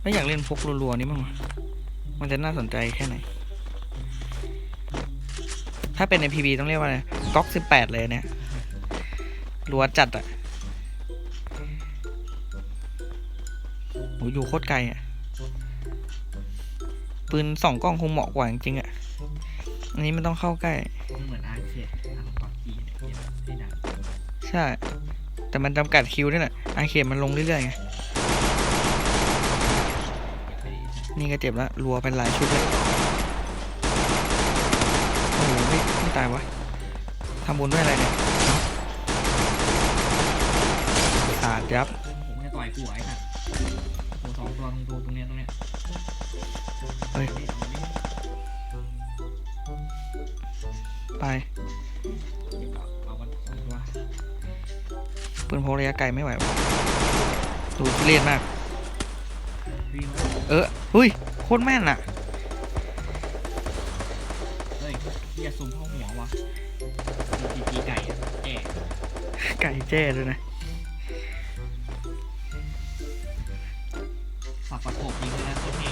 แล้วอยากเล่นพกรัวๆนี่มั้างวะมันจะน่าสนใจแค่ไหน ถ้าเป็นในพีบีต้องเรียกว่าอะไรก๊อกสิบแปดเลยเนี่ยรัวจัดอะโหอยู่โคตรไกลอะปืนสองกล้องคงเหมาะกว่าจริงๆอะอันนี้มันต้องเข้าใกล้มันเหมือนอาร์เคดทางปากกีเนี่ยเกมที่ดังใช่ แต่มันจำกัดคิวด้วยแหละอาเคมันลงเรื่อยๆไง ไปดี นี่ก็เจ็บแล้วรัวเป็นหลายชุดเลยโอ้โหไม่ไม่ตายวะทำบุญด้วยอะไรเนี่ยขาดยับผมจะต่อยกูไอ้ค่ะตัวสองตัวตรงตัวตรงเนี้ยตรงเนี้ยเฮ้ยเอาดิไปเอามันสองตัวปืนพกระยะไกลไม่ไหววะดูทุเรียนมากวิ่งมา เออหุ้ยโคตรแม่นอะเฮ้ยอย่าซูมเข้าหัววะมีจีไก่อะแก่ไก่แจ้ด้วยนะฝากประกบยิงเลยนะโคตรเท่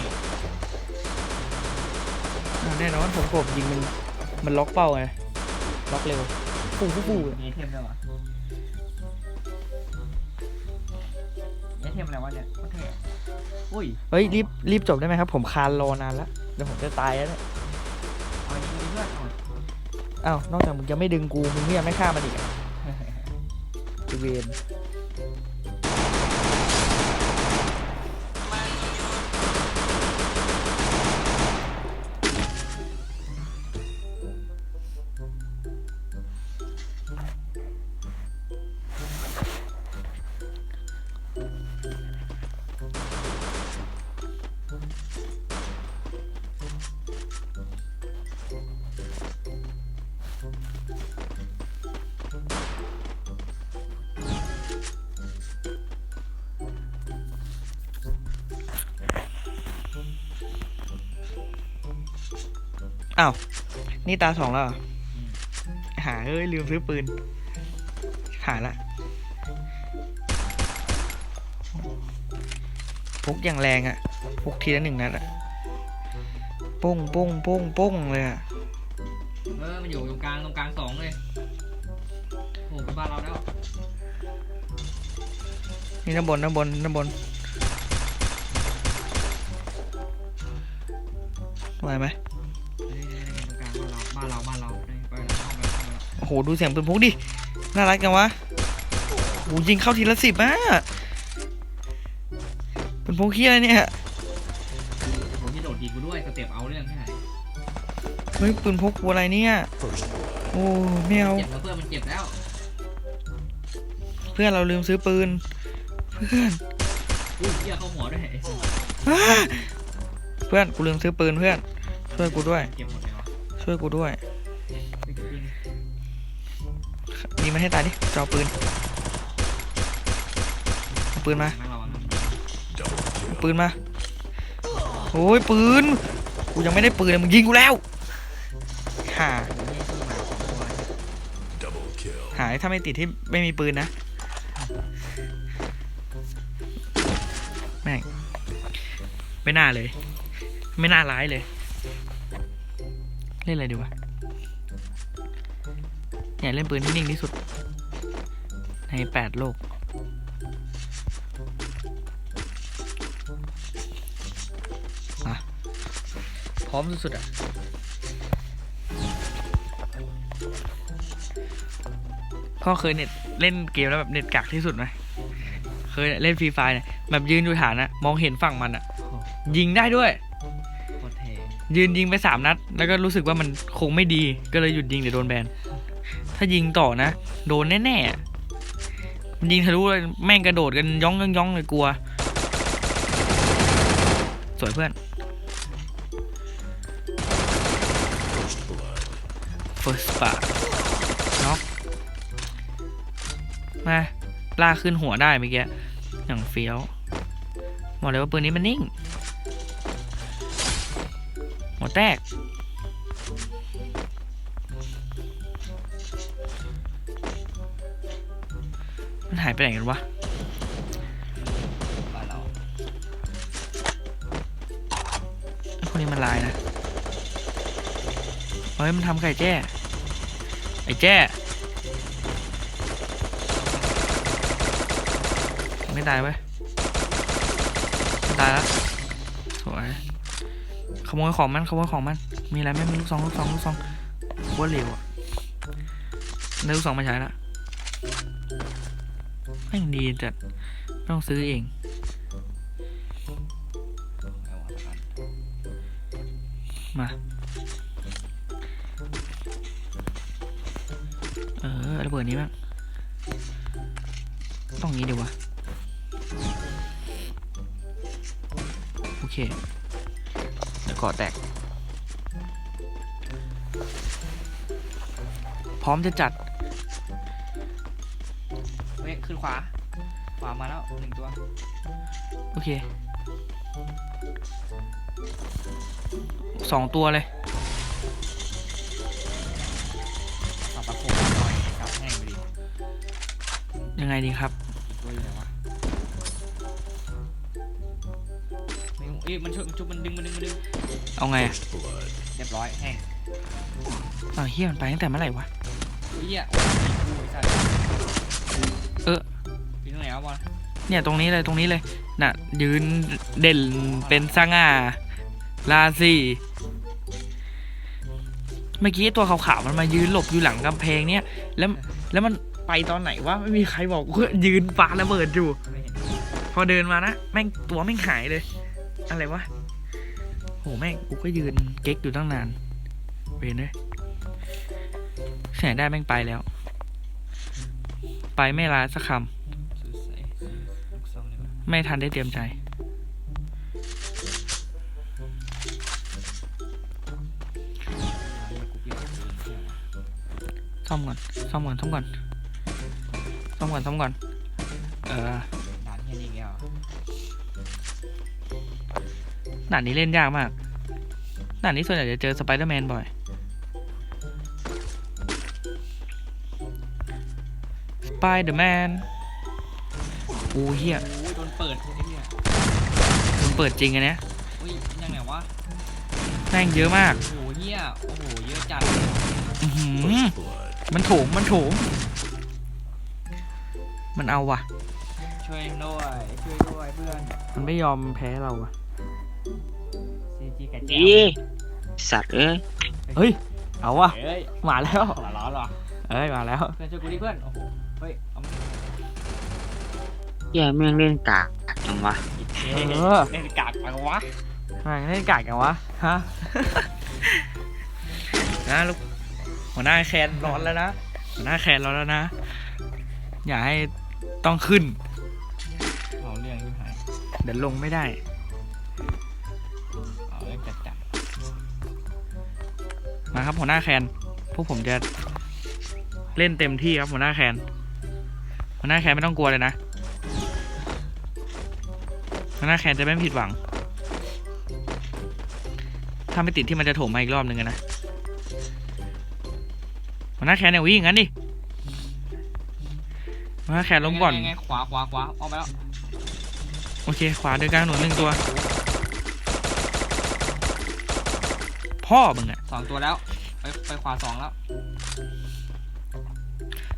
อ่าแน่นอนผมกบยิงมันมันล็อกเป้าไงล็อกเร็วฟูฟูฟูมีไอเทมด้วยวะไอเทมอะไรวะเนี่ยโคตรเท่อุ้ ยเฮ้ยรีบรีบจบได้ไหมครับ ผมคานรอนานแล้วเดี๋ยวผมจะตายแล้วเนี่ยเอายิงไปเพื่อนเอาอ้าวนอกจากมึงจะไม่ดึงกูมึงก็ยังไม่ฆ่ามันอีกอะอีเวน อ้าว นี่ตาสองแล้วเหรอหาเอ้ย ลืมซื้อปืน หายละพกอย่างแรงอะพกทีละหนึ่งนัดอะปุ้งปุ้งปุ้งปุ้งเลยอะเออมันอยู่ตรงกลางตรงกลางสองเลยโอ้โหเป็นบ้านเราแล้วนี่น้ำบนน้ำบนน้ำบนไหวไหม บ้านเราบ้านเราบ้านเราไปแล้วเข้าไปเข้าไปแล้วโอ้โหดูเสียงปืนพกดิ น่ารักจังวะโอ้โหยิงเข้าทีละสิบอะปืนพกเฮียอะไรเนี่ย ผมที่โดดยิงกูด้วยสเต็ปเอาเรื่องใช่ไหมเฮ้ยปืนพกกูอะไรเนี่ย โอ้ไม่เอา เจ็บแล้วเพื่อนมันเจ็บแล้วเพื่อนเราลืมซื้อปืน เพื่อนอุ้ยเหี้ยเข้าหัวด้วยไอ้สัสอ้าเพื่อนกูลืมซื้อปืนเพื่อน ช่วยกูด้วยเก็บหมดเลยวะ ช่วยกูด้วยไปเก็บปืนยิงมันให้ตายดิจะเอาปืนเอาปืนมาไม่ระวังนะเอาปืนมาโอ้ยปืนกูยังไม่ได้ปืนเลยมึงยิงกูแล้วหาโอ้โหนี่ที่มาสองตัวหายถ้าไม่ติดที่ไม่มีปืนนะแม่งไม่น่าเลย ไม่น่าร้ายเลย เล่นอะไรดีวะอยากเล่นปืนที่นิ่งที่สุด ในแปดโลก มา พร้อมสุดๆอะ พ่อเคยเน็ตเล่นเกมแล้วแบบเน็ตกักที่สุดไหม เคยเล่นฟรีไฟเนี่ยแบบยืนอยู่ฐานนะมองเห็นฝั่งมันอะยิงได้ด้วยโคตรเท่ ยืนยิงไปสามนัด แล้วก็รู้สึกว่ามันคงไม่ดีก็เลยหยุดยิงเดี๋ยวโดนแบน ถ้ายิงต่อนะ โดนแน่ๆมันยิงทะลุเลยแม่งกระโดดกันย่องย่องย่องเลยกลัว สวยเพื่อน first blood น็อกมาลากขึ้นหัวได้เมื่อกี้อย่างเฟี้ยวบอกเลยว่าปืนนี้มันนิ่ง หัวแตก มันหายไปไหนกันวะคนนี้มันลายนะ เฮ้ย มันทำไก่แจ้ ไอ้แจ้ ไม่ตายเว้ยไม่ตายแล้ว ขโมยของมันขโมยของมัน มีอะไรไม่มีลูกซองลูกซองลูกซองว่าเร็วอะได้ลูกซองมาใช้ละแม่งดีจัดต้องซื้อเองมา เออระเบิดนี้บ้างต้องงี้ดีวะ โอเค เดี๋ยวเกาะแตก พร้อมจะจัดเฮ้ยขึ้นขวา ขวามาแล้วหนึ่งตัว โอเค สองตัวเลยสับประโคมหน่อยครับแห้งไปดิยังไงดีครับ อีกตัวอยู่ไหนวะ ไม่รู้เอ้ยมันชุบมันชุบมันดึงมันดึงมันดึงเอาไงอะเรียบร้อยแห้งเอาเฮียมันไปตั้งแต่เมื่อไหร่วะ เฮ้ยอะโอ้ยกูไอ้สัตว์เออ อยู่ตรงไหนวะบอลเนี่ยตรงนี้เลยตรงนี้เลย น่ะ ยืนเด่นเป็นสง่าราศีเมื่อกี้ตัวขาวๆมันมายืนหลบอยู่หลังกำแพงเนี่ย แล้วแล้วมันไปตอนไหนวะไม่มีใครบอกกูยืนปาระเบิดอยู่ไม่เห็นพอเดินมานะแม่งตัวแม่งหายเลย อะไรวะโหแม่งกูก็ยืนเก๊กอยู่ตั้งนาน เวนเลยแสงได้แม่งไปแล้ว ไปไม่ลาสักคำไม่ทันได้เตรียมใจซ่อมก่อนซ่อมก่อนซ่อมก่อนซ่อมก่อนซ่อมก่อน เออด่านเฮียนี่อีกว ด่านนี้เล่นยากมากด่านนี้ส่วนใหญ่จะเจอสไปเดอร์แมนบ่อย สไปเดอร์แมนอูเฮียโอ้ยโดนเปิดไอ้เหี้ยมันเปิดจริงอันเนี้ยอุ้ยยังไงวะแม่งเยอะมาก โอ้โหเหี้ยโอ้โหเยอะจัดอื้อหือมันโถมมันโถม มันเอาว่ะ ช่วยด้วยช่วยด้วยเพื่อน มันไม่ยอมแพ้เราอะ ซีจีไก่แจ้อีสัตว์เอ้ยเฮ้ย เอาว่ะเฮ้ยมาแล้วหัวร้อนเหรอเอ้ย มาแล้ว เพื่อนช่วยกูดิเพื่อน โอ้โห เฮ้ย เอามาแย่แม่งเล่นกากจังวะอีกเทเออ เล่นกากปังวะทำไมเล่นกากกันวะ ฮะ นะลูก หัวหน้าแคนร้อนแล้วนะ หัวหน้าแคนร้อนแล้วนะ อย่าให้ต้องขึ้น เอาเรื่องยิ่งหาย เดี๋ยวลงไม่ได้ มาครับหัวหน้าแคนพวกผมจะเล่นเต็มที่ครับหัวหน้าแคนหัวหน้าแคนไม่ต้องกลัวเลยนะหัวหน้าแคนจะไม่ผิดหวัง ถ้าไม่ติดที่มันจะโถมมาอีกรอบหนึ่งอะนะหัวหน้าแคนเนี่ยวิ่งงั้นดิหัวหน้าแคนล้มก่อนไงไงขวาขวาขวาออกไปแล้ว โอเค ขวาเดินกลางถนนหนึ่งตัว พ่อมึงอะสองตัวแล้ว ไปไปขวาสองแล้ว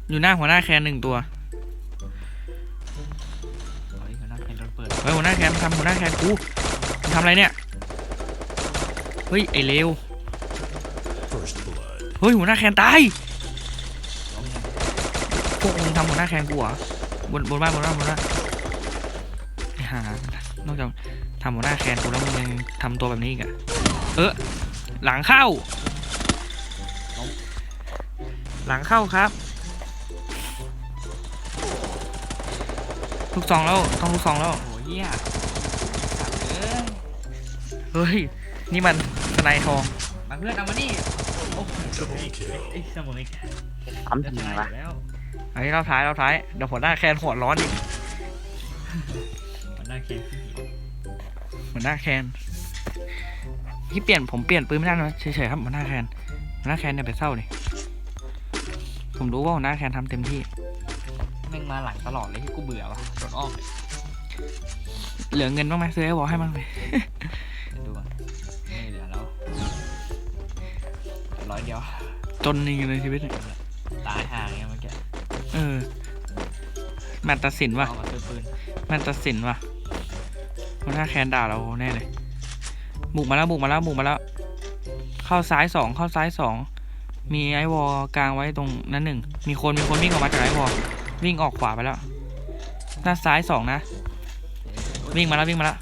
อยู่หน้าหัวหน้าแคนหนึ่งตัวเฮ้ยหัวหน้าแคนโดนเปิดเฮ้ยหัวหน้าแคนทำหัวหน้าแคนกูมึงทำอะไรเนี่ย เฮ้ยไอเลวเฮ้ยหัวหน้าแคนตายล้มยังพวกมึงทำหัวหน้าแคนกูเหรอบนบนบ้านบนบ้านบนบ้านไอ้ห่านอกจากทำหัวหน้าแคนกูแล้วมึงยังทำตัวแบบนี้อีกอะเออ หลังเข้า หลังเข้าครับ ลูกซองแล้ว ต้องลูกซองแล้วโอ้โหเหี้ยสัตว์เอ้ยเฮ้ย นี่มันสไนทองมาเพื่อนเอามานี่โอ้โหไอ้ยเสมออีกทำจะจริงชนะวะอยู่แล้วอันนี้เราท้ายเราท้าย เดี๋ยวหัวหน้าแคนหัวร้อนอีกหัวหน้าแคนขึ้นอีกหัวหน้าแคน ที่เปลี่ยนผมเปลี่ยนปืนไม่ได้นะเฉยๆครับหัวหน้าแคนหัวหน้าแคนเนี่ยไปเศร้าเลยผมรู้ว่าหัวหน้าแคนทำเต็มที่แม่งมาหลังตลอดเลยที่กูเบื่อว่ะโดนอ้อมเลยเหลือเงินบ้างไหมซื้อไอ้วอลให้บ้างไหมเดี๋ยวดูก่อนไม่เหลือวะจนนี่ในชีวิตเนี่ยตายห่างไงเมื่อกี้เออแมตต์ตัดสินว่ะเอามาซื้อปืนแมตต์ตัดสินว่ะมันถ้าแคนด่าเราแน่เลย บุกมาแล้วบุกมาแล้วบุกมาแล้ว เข้าซ้ายสองเข้าซ้ายสองมีไอวอลกลางไว้ตรงนั้นหนึ่งมีคนมีคนวิ่งออกมาจากไอวอลวิ่งออกขวาไปแล้วหน้าซ้ายสองนะ วิ่งมาแล้ววิ่งมาแล้ว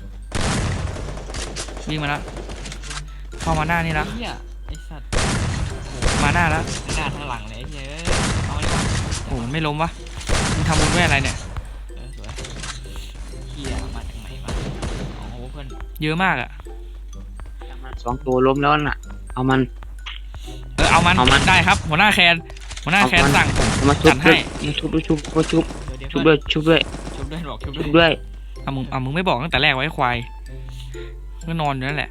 วิ่งมาแล้วเข้ามาหน้านี่แล้วไอ้เหี้ยไอ้สัตว์มาหน้าแล้วทั้งหน้าทั้งหลังเลยไอ้เหี้ยเอ้ยเอาเลยว่ะโอ้โหไม่ล้มวะมึงทำบุญด้วยอะไรเนี่ย เออสวยเหี้ยมาจากไหนมาโอ้โหเพื่อนเยอะมากอะมัน สองตัวล้มแล้วน่ะ เอามัน เออเอามันเอามัน ได้ครับ หัวหน้าแคนหัวหน้าแคนเอามันสั่งผมเอามาชุจับดให้ ด้วยมาชุบด้วยชุบมาชุบเดี๋ยวชุบเพื่ด้อวนยชุบด้วยชุบด้วยบอกชุบด้ชุวยบด้วยเอามึงเอามึงไม่บอกตั้งแต่แรกไว้ควายก็นอนอยู่นั่นแหละ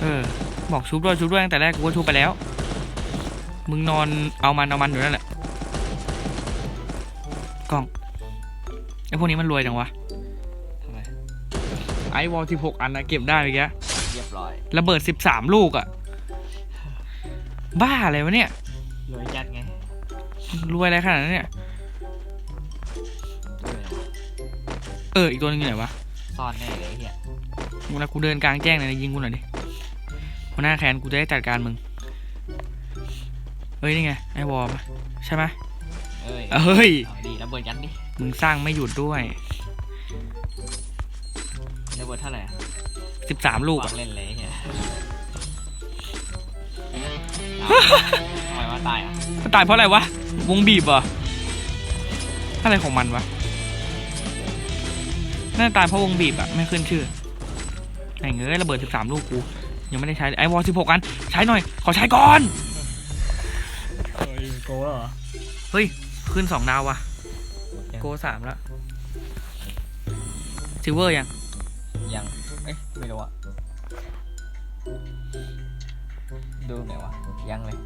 เออ บอกชุบด้วยชุบด้วยตั้งแต่แรกกูก็ชุบไปแล้ว มึงนอนเอามันเอามันอยู่นั่นแหละกล้องไอพวกนี้มันรวยจังวะทำไมไอวอลที่หกอันนะเก็บได้เมื่อกี้ เรียบร้อยระเบิดสิบสามลูกอะบ้าอะไรวะเนี่ยรวยจัดไงรวยอะไรขนาดนั้นเนี่ย รวยเลยวะเอออีกตัวหนึงอยู่ไหนวะซ่อนแน่เลยไอ้เหี้ยเวลากูเดินกลางแจ้งเลยนะยิงกูหน่อยดิหัวหน้าแคนกูจะได้จัดการมึงเฮ้ยนี่ไงไอวอลปะใช่ไหมเอ้ยเฮ้ยเอาดีระเบิดยันดิมึงสร้างไม่หยุดด้วยระเบิดเท่าไหร่อะ สิบสามลูกวาอะงเล่นเลยไอ้เหี้ยเอาทำไมว่าตายอะมันตายเพราะอะไรวะ วงบีบเหรออะไรของมันวะ น่าจะตายเพราะวงบีบอะไม่ขึ้นชื่อไอ้เงยระเบิดสิบสามลูกกู ยังไม่ได้ใช้เลยไอวอลสิบหกอัน ใช้หน่อย ขอใช้ก่อน เฮ้ยโกเหรอเฮ้ย ขึ้นสองดาววะโกสามแล้วซิลเวอร์ยังยังเอ้ย ไม่รู้อะดูไหนวะยังเลย